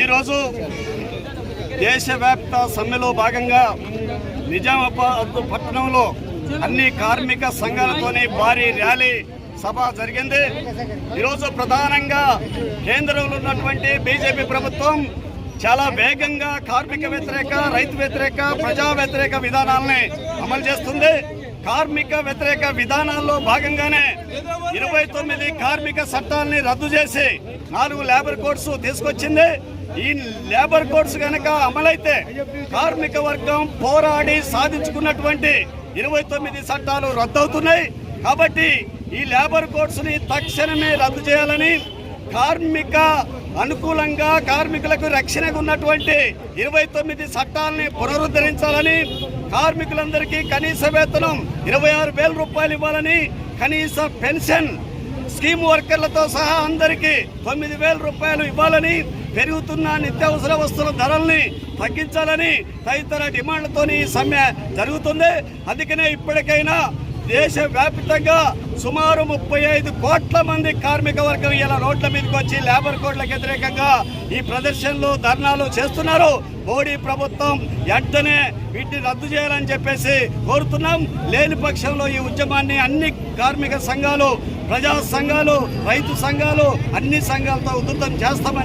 ఈరోజు దేశవ్యాప్త సమ్మెలో భాగంగా నిజామాబాద్ పట్టణంలో అన్ని కార్మిక సంఘాలతోని భారీ ర్యాలీ సభ జరిగింది. ఈరోజు ప్రధానంగా కేంద్రంలో ఉన్నటువంటి బీజేపీ ప్రభుత్వం చాలా వేగంగా కార్మిక వ్యతిరేక రైతు వ్యతిరేక ప్రజా వ్యతిరేక విధానాలని అమలు చేస్తుంది. కార్మిక వ్యతిరేక విధానాల్లో భాగంగానే ఇరవై తొమ్మిది కార్మిక చట్టాలని రద్దు చేసి నాలుగు లేబర్ కోడ్స్ తీసుకొచ్చింది. ఈ లేబర్ కోడ్స్ కనుక అమలైతే కార్మిక వర్గం పోరాడి సాధించుకున్నటువంటి ఇరవై తొమ్మిది చట్టాలు రద్దవుతున్నాయి. కాబట్టి ఈ లేబర్ కోడ్స్ని తక్షణమే రద్దు చేయాలని కార్మిక అనుకూలంగా కార్మికులకు రక్షణగా ఉన్నటువంటి ఇరవై తొమ్మిది చట్టాలని పునరుద్ధరించాలని కార్మికులందరికీ కనీస వేతనం ఇరవై ఆరు వేల రూపాయలు ఇవ్వాలని కనీస పెన్షన్ స్కీమ్ వర్కర్లతో సహా అందరికీ తొమ్మిది వేల రూపాయలు ఇవ్వాలని పెరుగుతున్న నిత్యావసర వస్తువుల ధరల్ని తగ్గించాలని తదితర డిమాండ్లతో ఈ సమ్మె జరుగుతుంది. అందుకనే ఇప్పటికైనా దేశవ్యాప్తంగా సుమారు ముప్పై ఐదు కోట్ల మంది కార్మిక వర్గం ఇలా రోడ్ల మీదకి వచ్చి లేబర్ కోడ్లకు వ్యతిరేకంగా ఈ ప్రదర్శనలు ధర్నాలు చేస్తున్నారు. మోడీ ప్రభుత్వం వెంటనే వీటిని రద్దు చేయాలని చెప్పేసి కోరుతున్నాం. లేని పక్షంలో ఈ ఉద్యమాన్ని అన్ని కార్మిక సంఘాలు ప్రజా సంఘాలు రైతు సంఘాలు అన్ని సంఘాలతో ఉధృతం చేస్తామని